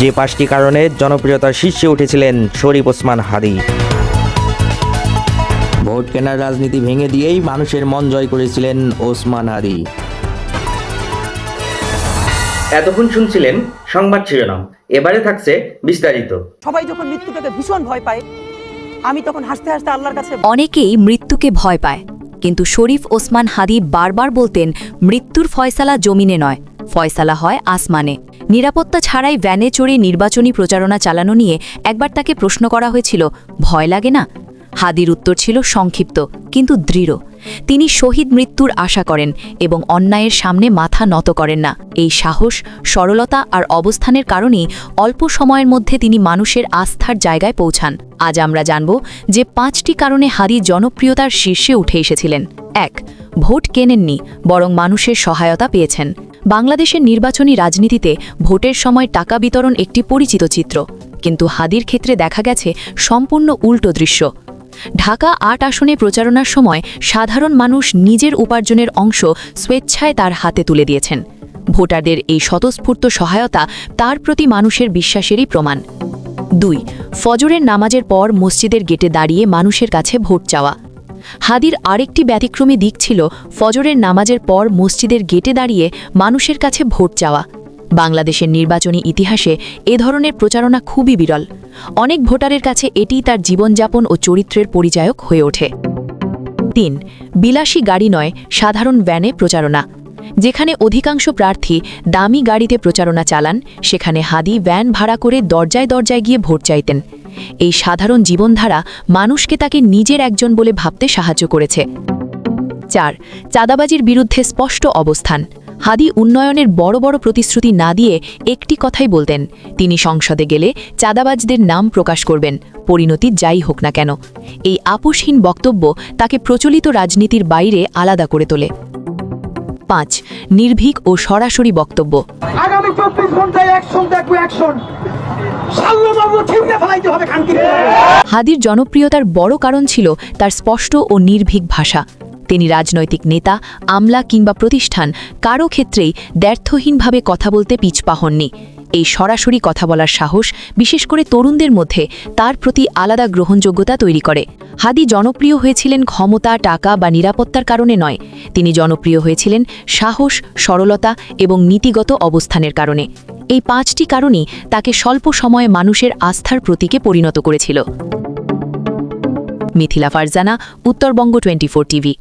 যে পাঁচটি কারণে জনপ্রিয়তার শীর্ষে উঠেছিলেন শরীফ ওসমান হাদি। ভোট কেনার রাজনীতি ভেঙে দিয়েই মানুষের মন জয় করেছিলেন ওসমান হাদি। এতক্ষণ শুনছিলেন সংবাদ শিরোনাম এবারে থাকছে বিস্তারিত। সবাই যখন মৃত্যুটাকে ভীষণ ভয় পায় আমি তখন হাসতে হাসতে আল্লাহর কাছে অনেকেই মৃত্যুকে ভয় পায় কিন্তু শরীফ ওসমান হাদি বারবার বলতেন মৃত্যুর ফয়সালা জমিনে নয়। ফয়সালা হয় আসমানে। নিরাপত্তা ছাড়াই ভ্যানে চড়ে নির্বাচনী প্রচারণা চালানো নিয়ে একবার তাকে প্রশ্ন করা হয়েছিল, ভয় লাগে না? হাদির উত্তর ছিল সংক্ষিপ্ত, কিন্তু দৃঢ়। তিনি শহীদ মৃত্যুর আশা করেন এবং অন্যায়ের সামনে মাথা নত করেন না। এই সাহস, সরলতা আর অবস্থানের কারণেই অল্প সময়ের মধ্যে তিনি মানুষের আস্থার জায়গায় পৌঁছান। আজ আমরা জানব যে পাঁচটি কারণে হাদি জনপ্রিয়তার শীর্ষে উঠে এসেছিলেন। এক, ভোট কেনেননি, বরং মানুষের সহায়তা পেয়েছেন। বাংলাদেশের নির্বাচনী রাজনীতিতে ভোটের সময় টাকা বিতরণ একটি পরিচিত চিত্র। কিন্তু হাদির ক্ষেত্রে দেখা গেছে সম্পূর্ণ উল্টো দৃশ্য। ঢাকা আট আসনে প্রচারণার সময় সাধারণ মানুষ নিজের উপার্জনের অংশ স্বেচ্ছায় তার হাতে তুলে দিয়েছেন। ভোটারদের এই স্বতঃস্ফূর্ত সহায়তা তার প্রতি মানুষের বিশ্বাসেরই প্রমাণ। দুই, ফজরের নামাজের পর মসজিদের গেটে দাঁড়িয়ে মানুষের কাছে ভোট চাওয়া। হাদির আরেকটি ব্যতিক্রমী দিক ছিল ফজরের নামাজের পর মসজিদের গেটে দাঁড়িয়ে মানুষের কাছে ভোট চাওয়া। বাংলাদেশের নির্বাচনী ইতিহাসে এ ধরনের প্রচারণা খুবই বিরল। অনেক ভোটারের কাছে এটিই তার জীবনযাপন ও চরিত্রের পরিচায়ক হয়ে ওঠে। তিন, বিলাসী গাড়ি নয়, সাধারণ ভ্যানে প্রচারণা। যেখানে অধিকাংশ প্রার্থী দামি গাড়িতে প্রচারণা চালান, সেখানে হাদি ভ্যান ভাড়া করে দরজায় দরজায় গিয়ে ভোট চাইতেন। এই সাধারণ জীবনধারা মানুষকে তাকে নিজের একজন বলে ভাবতে সাহায্য করেছে। চার, চাঁদাবাজির বিরুদ্ধে স্পষ্ট অবস্থান। হাদি উন্নয়নের বড় বড় প্রতিশ্রুতি না দিয়ে একটি কথাই বলতেন, তিনি সংসদে গেলে চাঁদাবাজদের নাম প্রকাশ করবেন, পরিণতি যাই হোক না কেন। এই আপোষহীন বক্তব্য তাকে প্রচলিত রাজনীতির বাইরে আলাদা করে তোলে। পাঁচ, নির্ভীক ও সরাসরি বক্তব্য। আগামী চব্বিশ ঘন্টায় অ্যাকশন দেখব অ্যাকশন হাদির জনপ্রিয়তার বড় কারণ ছিল তার স্পষ্ট ও নির্ভীক ভাষা। তিনি রাজনৈতিক নেতা, আমলা কিংবা প্রতিষ্ঠান কারও ক্ষেত্রেই দ্ব্যর্থহীনভাবে কথা বলতে পিছপা হননি। এই সরাসরি কথা বলার সাহস, বিশেষ করে তরুণদের মধ্যে, তার প্রতি আলাদা গ্রহণযোগ্যতা তৈরি করে। হাদি জনপ্রিয় হয়েছিলেন ক্ষমতা, টাকা বা নিরাপত্তার কারণে নয়। তিনি জনপ্রিয় হয়েছিলেন সাহস, সরলতা এবং নীতিগত অবস্থানের কারণে। এই পাঁচটি কারণই তাকে স্বল্প সময়ে মানুষের আস্থার প্রতীকে পরিণত করেছিল। Mithila Farzana, Uttarbanga twenty TV.